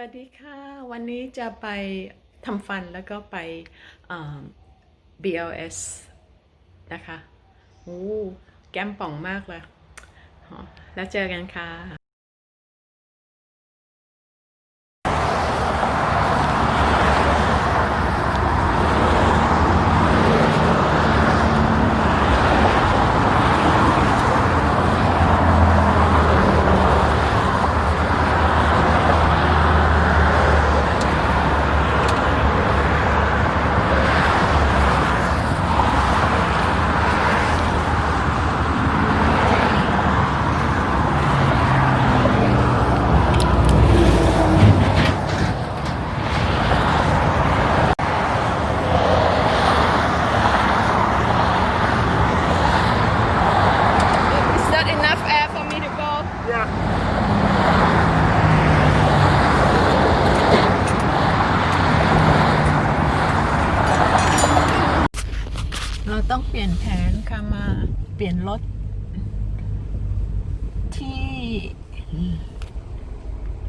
สวัสดีค่ะ วันนี้จะไปทำฟันแล้วก็ไป BLS นะคะโอ้แก้มป่องมากเลยแล้วเจอกันค่ะ ต้องเปลี่ยนแผนค่ะมาเปลี่ยนรถที่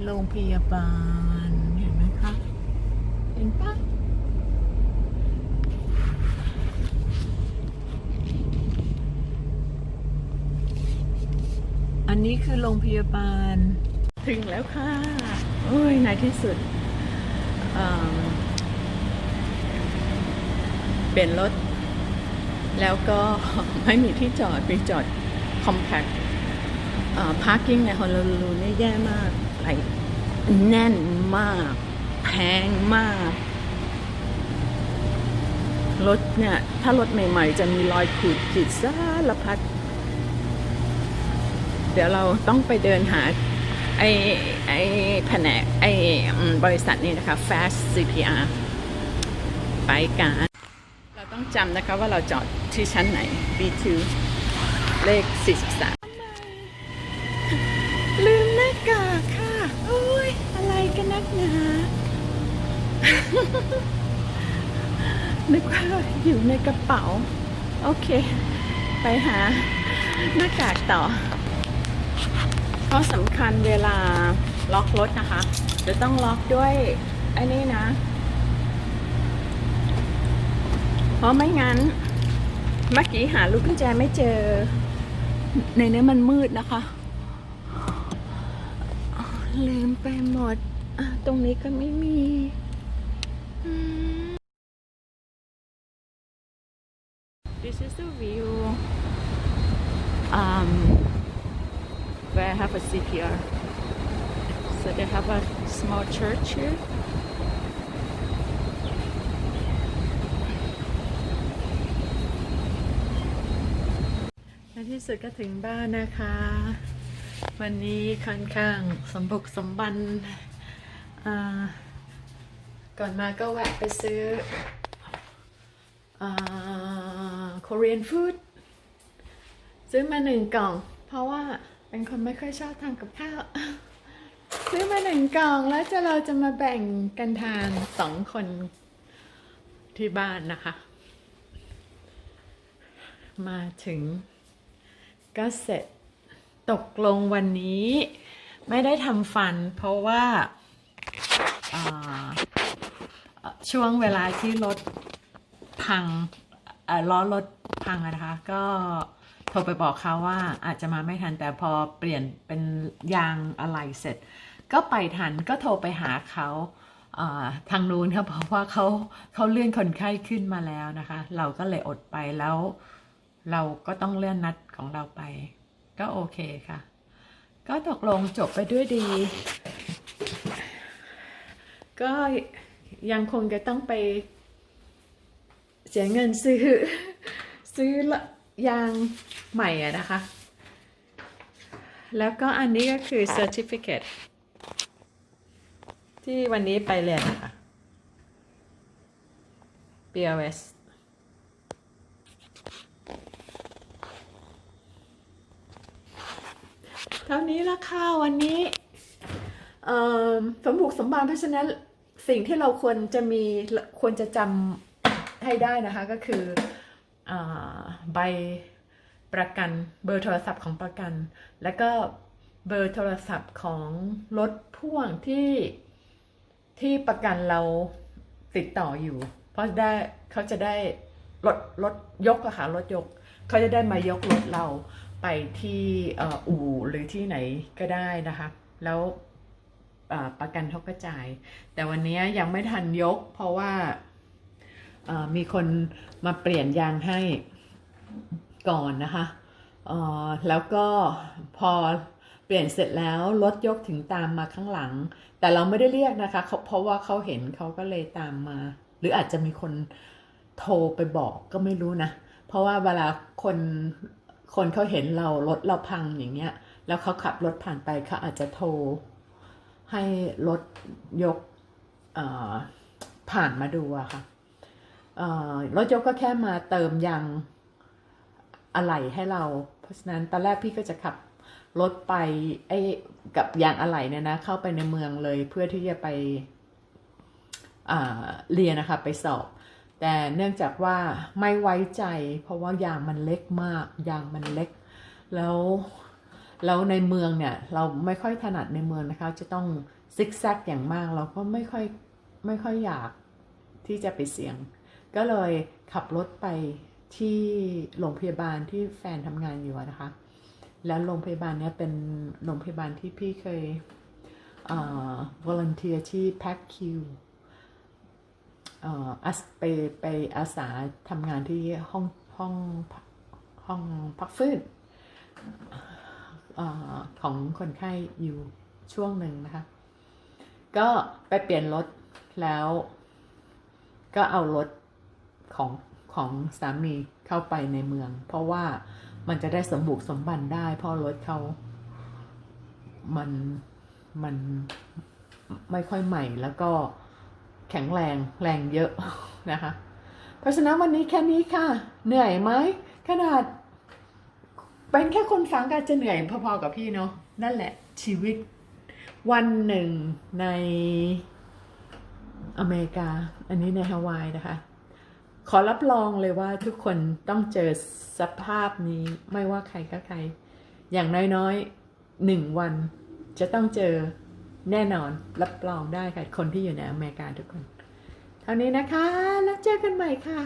โรงพยาบาลเห็นไหมคะเห็นปะอันนี้คือโรงพยาบาลถึงแล้วค่ะ โอ้ยในที่สุดเปลี่ยนรถ แล้วก็ไม่มีที่จอดไปจอด compact พาร์กิ้งในฮอลลูลูนี่แย่มากไหลแน่นมาก แพงมาก รถเนี่ย ถ้ารถใหม่ๆ จะมีรอยขูดขีดสารพัด เดี๋ยวเราต้องไปเดินหาไอไอแผนกไออืมบริษัทนี้นะคะ Fast CPR ไปกันเรา ต้องจำนะคะว่าเราจอดที่ชั้นไหน B2 เลข 43 ลืมหน้ากากค่ะโอ้ยอะไรกันนักหนานึกว่าอยู่ในกระเป๋า โอเค ไปหาหน้ากากต่อ เพราะสำคัญเวลาล็อกรถนะคะ จะต้องล็อกด้วยไอ้นี่นะ เพราะไม่งั้น เมื่อกี้หาลูกกุญแจไม่เจอ ในนี้มันมืดนะคะ ลืมไปหมด ตรงนี้ก็ไม่มีอืม This is the view um, where I have a CPR. So they have a small church here. ที่สุดก็ถึงบ้านนะคะ วันนี้ค่อนข้างสมบุกสมบัน ก่อนมาก็แวะไปซื้ออ่า Korean food ซื้อมาหนึ่งกล่อง เพราะว่าเป็นคนไม่ค่อยชอบทำกับข้าว ซื้อมาหนึ่งกล่องแล้วจะเราจะมาแบ่งกันทานสองคนที่บ้านนะคะ มาถึง ก็เสร็จตกลงวันนี้ไม่ได้ทำฟัน เพราะว่าช่วงเวลาที่รถพังล้อรถพังนะคะ ก็โทรไปบอกเขาว่าอาจจะมาไม่ทันแต่พอเปลี่ยนเป็นยางอะไหล่เสร็จ ก็ไปทันก็โทรไปหาเขาทางนู้นเขาบอกว่าเขาเขาเลื่อนคนไข้ขึ้นมาแล้วนะคะ เราก็เลยอดไปแล้ว เราก็ต้องเลื่อนนัด ของเราไป ก็โอเคค่ะ ก็ตกลงจบไปด้วยดี ก็ยังคงจะต้องไป เสียเงินซื้อ ซื้อละยางใหม่อะนะคะ แล้วก็อันนี้ก็คือ certificate ที่วันนี้ไปเรียนนะคะ BLS ท่านี้ละค่ะวันนี้สมบุกสมบันเพราะฉะนั้นสิ่งที่เราควรจะมีควรจะจำให้ได้นะคะก็คืออใบประกันเบอร์โทรศัพท์ของประกัน แล้วก็เบอร์โทรศัพท์ของรถพ่วงที่ที่ประกันเราติดต่ออยู่ เพราะได้เขาจะได้รถรถยกอะค่ะรถยก เขาจะได้มายกรถเรา ไปที่อ,อู่หรือที่ไหนก็ได้นะคะ แล้วประกันเขาก็จ่าย แต่วันนี้ยังไม่ทันยก เพราะว่ามีคนมาเปลี่ยนยางให้ก่อนนะคะแล้วก็พอเปลี่ยนเสร็จแล้วรถยกถึงตามมาข้างหลัง แต่เราไม่ได้เรียกนะคะเขาเพราะว่าเขาเห็นเขาก็เลยตามมา หรืออาจจะมีคนโทรไปบอกก็ไม่รู้นะ เพราะว่าเวลาคน คนเขาเห็นเรารถเราพังอย่างเงี้ย แล้วเขาขับรถผ่านไปเขาอาจจะโทร ให้รถยกผ่านมาดูอะค่ะรถยกก็แค่มาเติมยางอะไหล่ให้เรา เพราะฉะนั้นตอนแรกพี่ก็จะขับรถไปไอ้กับยางอะไหล่เนี่ยนะ เข้าไปในเมืองเลยเพื่อที่จะไปเรียนนะคะ ไปสอบ แต่เนื่องจากว่าไม่ไว้ใจ เพราะว่ายางมันเล็กมาก ยางมันเล็ก แล้วแล้วในเมืองเนี่ยเราไม่ค่อยถนัดในเมืองนะคะ จะต้องซิกแซกอย่างมากเราก็ไม่ค่อยไม่ค่อยอยากที่จะไปเสี่ยง ก็เลยขับรถไปที่โรงพยาบาลที่แฟนทำงานอยู่นะคะ แล้วโรงพยาบาลเนี้ยเป็นโรงพยาบาลที่พี่เคยเอ่อ volunteer ที่ Pack Q เอ่ออาส ไปไปอาสาทำงานที่ห้องห้องห้องพักฟื้นอของคนไข้อยู่ช่วงหนึ่งนะคะ ก็ไปเปลี่ยนรถแล้วก็เอารถของของสามีเข้าไปในเมือง เพราะว่ามันจะได้สมบุกสมบันได้ เพราะรถเขามันมันไม่ค่อยใหม่แล้วก็ แข็งแรงแรงเยอะนะคะ เพราะฉะนั้นวันนี้แค่นี้ค่ะ เหนื่อยไหมขนาด เป็นแค่คนฟังก็จะเหนื่อยพอๆกับพี่เนาะนั่นแหละชีวิตวันหนึ่งในอเมริกา อันนี้ในฮาวายนะคะ ขอรับรองเลยว่าทุกคนต้องเจอสภาพนี้ไม่ว่าใครก็ใคร อย่างน้อยๆหนึ่งวันจะต้องเจอ แน่นอนรับรองได้ค่ะ คนที่อยู่ในอเมริกาทุกคน เท่านี้นะคะ แล้วเจอกันใหม่ค่ะ